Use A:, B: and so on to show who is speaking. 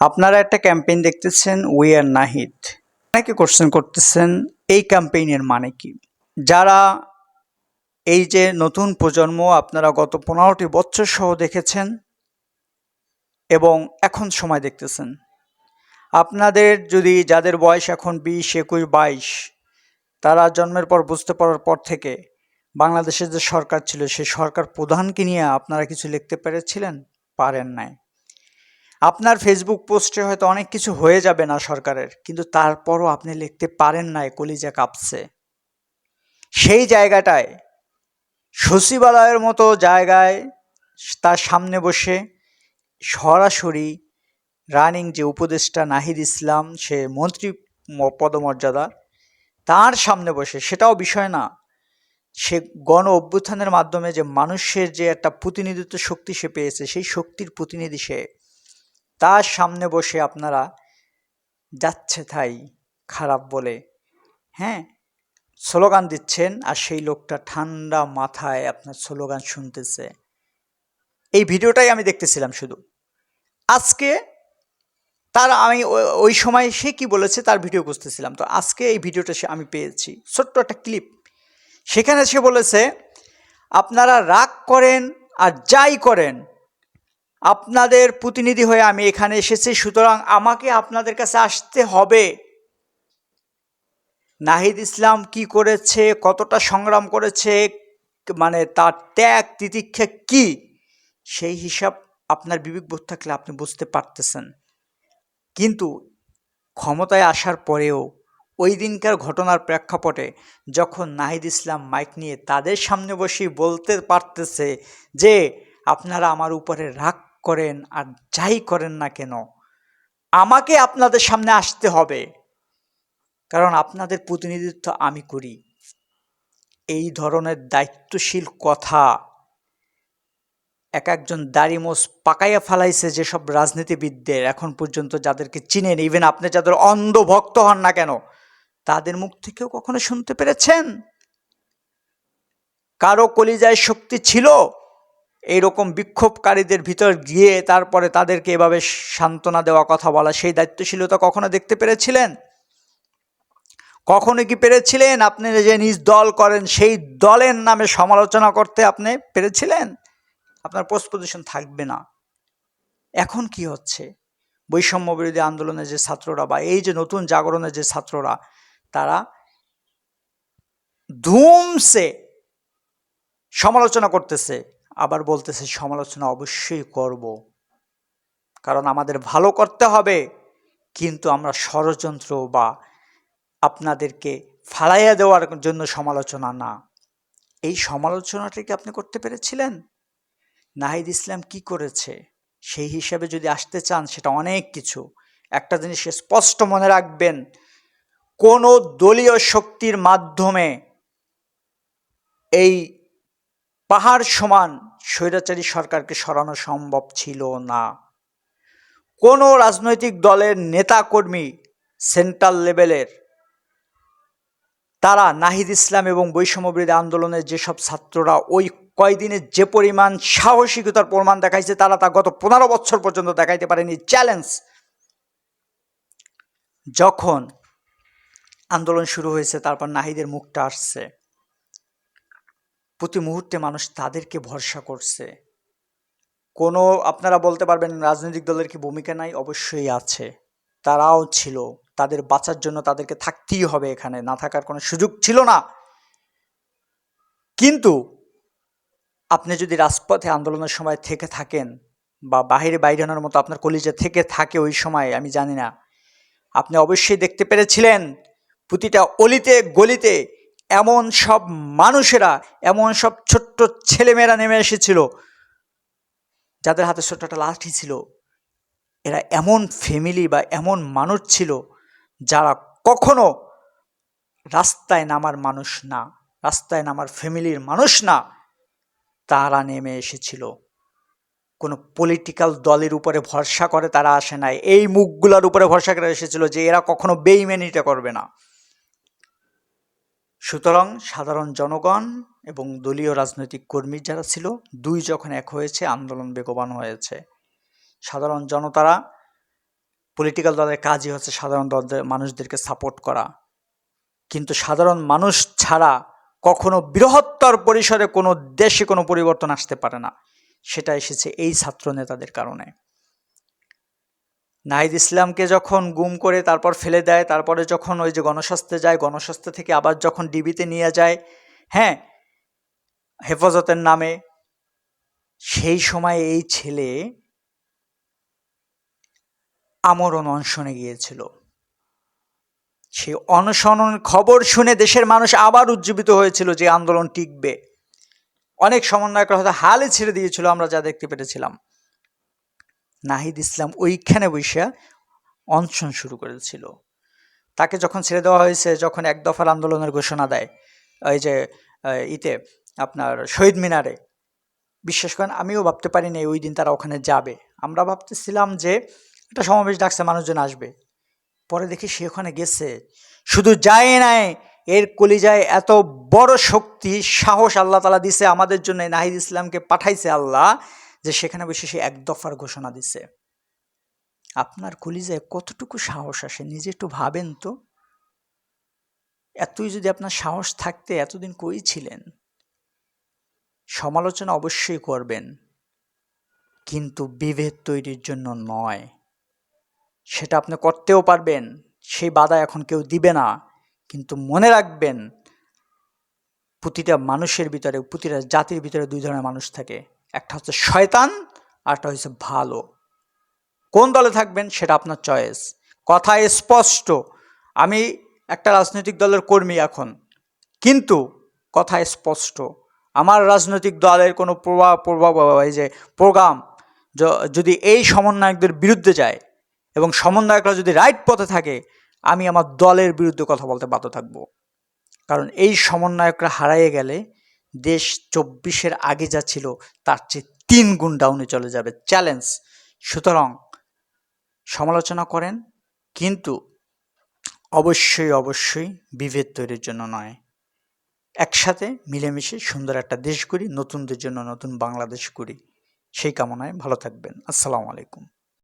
A: আপনারা একটা ক্যাম্পেইন দেখতেছেন উই আর নাহিদ অনেকে কোশ্চেন করতেছেন, এই ক্যাম্পেইনের মানে কি? যারা এই যে নতুন প্রজন্ম আপনারা গত পনেরোটি বছর সহ দেখেছেন এবং এখন সময় দেখতেছেন, আপনাদের যদি, যাদের বয়স এখন বিশ, একুশ, বাইশ, তারা জন্মের পর বুঝতে পারার পর থেকে বাংলাদেশের যে সরকার ছিল সেই সরকার প্রধানকে নিয়ে আপনারা কিছু লিখতে পেরেছিলেন? পারেন নাই। আপনার ফেসবুক পোস্টে হয়তো অনেক কিছু হয়ে যাবে না সরকারের, কিন্তু তারপরও আপনি লিখতে পারেন নাই কলিজা কাঁপছে। সেই জায়গাটায়, সচিবালয়ের মতো জায়গায় তার সামনে বসে সরাসরি রানিং যে উপদেষ্টা নাহিদ ইসলাম, সে মন্ত্রী পদমর্যাদা, তার সামনে বসে, সেটাও বিষয় না। সে গণ অভ্যুত্থানের মাধ্যমে যে মানুষের যে একটা প্রতিনিধিত্ব শক্তি সে পেয়েছে, সেই শক্তির প্রতিনিধি সে। তার সামনে বসে আপনারা যাচ্ছে তাই খারাপ বলে। হ্যাঁ স্লোগান দিচ্ছেন আর সেই লোকটা ঠান্ডা মাথায় আপনার স্লোগান শুনতেছে। এই ভিডিওটাই আমি দেখতেছিলাম শুধু। আজকে তার আমি ওই সময় সে কি বলেছে তার ভিডিও খুঁজতেছিলাম। তো আজকে এই ভিডিওটা সে আমি পেয়েছি। ছোট্ট একটা ক্লিপ। সেখানে সে বলেছে, আপনারা রাগ করেন আর যাই করেন আপনাদের প্রতিনিধি হয়ে আমি এখানে এসেছি, সুতরাং আমাকে আপনাদের কাছে আসতে হবে। নাহিদ ইসলাম কি করেছে, কতটা সংগ্রাম করেছে মানে তার ত্যাগ তিতিক্ষা কি, সেই হিসাব আপনার বিবেকবোধ থাকলে আপনি বুঝতে পারতেছেন। কিন্তু ক্ষমতায় আসার পরেও ওই দিনকার ঘটনার প্রেক্ষাপটে যখন নাহিদ ইসলাম মাইক নিয়ে তাদের সামনে বসে বলতে পারতেছে যে, আপনারা আমার উপরে রাগ করেন আর যাই করেন না কেন, আমাকে আপনাদের সামনে আসতে হবে। কারণ আপনাদের প্রতিনিধিত্ব আমি করি। এই ধরনের দায়িত্বশীল কথা এক একজন দাড়িমোস পাকাইয়া ফালাইছে যেসব রাজনীতিবিদদের এখন পর্যন্ত যাদেরকে চিনেন ইভেন আপনি যাদের অন্ধভক্ত হন না কেন, তাদের মুখ থেকেও কখনো শুনতে পেরেছেন? কারও কলিজায় শক্তি ছিল? এইরকম বিক্ষোভকারীদের ভিতর গিয়ে তারপরে তাদেরকে এভাবে সান্ত্বনা দেওয়া কথা বলা, সেই দায়িত্বশীলতা কখনো দেখতে পেরেছিলেন? কখনো কি পেরেছিলেন আপনি যে নিজ দল করেন, সেই দলের নামে সমালোচনা করতে আপনি পেরেছিলেন? আপনার পোস্ট পজিশন থাকবে না। এখন কি হচ্ছে? বৈষম্য বিরোধী আন্দোলনের যে ছাত্ররা বা এই যে নতুন জাগরণের যে ছাত্ররা, তারা ধুমসে সমালোচনা করতেছে। আবার বলতেছে, সমালোচনা অবশ্যই করব। কারণ আমাদের ভালো করতে হবে, কিন্তু আমরা ষড়যন্ত্র বা আপনাদেরকে ফালাইয়া দেওয়ার জন্য সমালোচনা না। এই সমালোচনাটা কি আপনি করতে পেরেছিলেন? নাহিদ ইসলাম কি করেছে? সেই হিসাবে যদি আসতে চান, সেটা অনেক কিছু। একটা জিনিস স্পষ্ট মনে রাখবেন, কোনো দলীয় শক্তির মাধ্যমে এই পাহাড় সমান স্বৈরাচারী সরকারকে সরানো সম্ভব ছিল না। কোনো রাজনৈতিক দলের নেতাকর্মী সেন্ট্রাল লেভেলের, তারা নাহিদ ইসলাম এবং বৈষম্যবিরোধী আন্দোলনের যেসব ছাত্ররা ওই কয়দিনে যে পরিমাণ সাহসিকতার প্রমাণ দেখাইছে, তারা তা গত পনেরো বছর পর্যন্ত দেখাইতে পারেনি। চ্যালেঞ্জ, যখন আন্দোলন শুরু হয়েছে, তারপর নাহিদের মুখটা আসছে। প্রতি মুহূর্তে মানুষ তাদেরকে ভরসা করছে। কোনো, আপনারা বলতে পারবেন রাজনৈতিক দলের কি ভূমিকা নাই? অবশ্যই আছে। তারাও ছিল। তাদের বাঁচার জন্য তাদেরকে থাকতেই হবে এখানে। না থাকার কোনো সুযোগ ছিল না। কিন্তু আপনি যদি রাজপথে আন্দোলনের সময় থেকে থাকেন বা বাহিরে বাইরানোর মতো আপনার কলিজা থেকে থাকে ওই সময়, আমি জানি না। আপনি অবশ্যই দেখতে পেরেছিলেন প্রতিটা অলিতে, গলিতে এমন সব মানুষেরা, এমন সব ছোট্ট ছেলেমেয়েরা নেমে এসেছিল। যাদের হাতে ছোট্ট একটা লাঠি ছিল, এরা এমন ফ্যামিলি বা এমন মানুষ ছিল যারা কখনো রাস্তায় নামার মানুষ না, রাস্তায় নামার ফ্যামিলির মানুষ না, তারা নেমে এসেছিল। কোনো পলিটিক্যাল দলের উপরে ভরসা করে তারা আসে নাই। এই মুখগুলোর উপরে ভরসা করে এসেছিল যে এরা কখনো বেইমেনিটা করবে না। সুতরাং সাধারণ জনগণ এবং দলীয় রাজনৈতিক কর্মী যারা ছিল, দুই যখন এক হয়েছে, আন্দোলন বেগবান হয়েছে। সাধারণ জনতারা পলিটিক্যাল দলের কাজই হচ্ছে সাধারণ দলদের মানুষদেরকে সাপোর্ট করা। কিন্তু সাধারণ মানুষ ছাড়া কখনো বৃহত্তর পরিসরে কোনো দেশে কোনো পরিবর্তন আসতে পারে না। সেটা এসেছে এই ছাত্র নেতাদের কারণে। নাহিদ ইসলামকে যখন গুম করে তারপর ফেলে দেয়, তারপরে যখন ওই যে গণস্বাস্থ্যে যায়, গণস্বাস্থ্য থেকে আবার যখন ডিবিতে নিয়ে যায় হ্যাঁ হেফাজতের নামে, সেই সময় এই ছেলে আমরণ অনশনে গিয়েছিল। সেই অনশনের খবর শুনে দেশের মানুষ আবার উজ্জীবিত হয়েছিল যে আন্দোলন টিকবে। অনেক সমন্বয়করা হয়তো হালে ছেড়ে দিয়েছিল, আমরা যা দেখতে পেরেছিলাম। নাহিদ ইসলাম ওইখানে বৈশা অনশন শুরু করেছিল। তাকে যখন ছেড়ে দেওয়া হয়েছে, যখন এক দফার আন্দোলনের ঘোষণা দেয় ওই যে ইতে আপনার শহীদ মিনারে, বিশ্বাস করেন, আমিও ভাবতে পারিনি ওই দিন তারা ওখানে যাবে। আমরা ভাবতেছিলাম যে, একটা সমাবেশ ডাকছে, মানুষজন আসবে। পরে দেখি সে ওখানে গেছে। শুধু যায় নাই, এর কলিজায় এত বড় শক্তি, সাহস আল্লাহ তালা দিছে, আমাদের জন্য নাহিদ ইসলামকে পাঠাইছে আল্লাহ যে সেখানে বসে সে এক দফার ঘোষণা দিছে। আপনার কলিজায় কতটুকু সাহস আসে? নিজে একটু ভাবেন তো। এতই যদি আপনার সাহস থাকতে এতদিন কই ছিলেন? সমালোচনা অবশ্যই করবেন। কিন্তু বিভেদ তৈরির জন্য নয়। সেটা আপনি করতেও পারবেন। সেই বাধা এখন কেউ দিবে না। কিন্তু মনে রাখবেন, প্রতিটা মানুষের ভিতরে, প্রতিটা জাতির ভিতরে দুই ধরনের মানুষ থাকে। একটা হচ্ছে শয়তান, আর একটা হচ্ছে ভালো। কোন দলে থাকবেন সেটা আপনার চয়েস কথা স্পষ্ট। আমি একটা রাজনৈতিক দলের কর্মী এখন, কিন্তু কথা স্পষ্ট। আমার রাজনৈতিক দলের কোনো প্রভাব প্রভাব এই যে প্রোগ্রাম যদি এই সমন্বয়কদের বিরুদ্ধে যায় এবং সমন্বয়করা যদি রাইট পথে থাকে, আমি আমার দলের বিরুদ্ধে কথা বলতে বাধ্য থাকব। কারণ এই সমন্বয়করা হারাইয়ে গেলে দেশ চব্বিশের আগে যা ছিল, তার চেয়ে তিন গুণ ডাউনে চলে যাবে। চ্যালেঞ্জ সুতরাং সমালোচনা করেন, কিন্তু অবশ্যই অবশ্যই বিভেদ তৈরির জন্য নয়। একসাথে মিলেমিশে সুন্দর একটা দেশ করি নতুনদের জন্য নতুন বাংলাদেশ করি সেই কামনায় ভালো থাকবেন। আসসালামু আলাইকুম।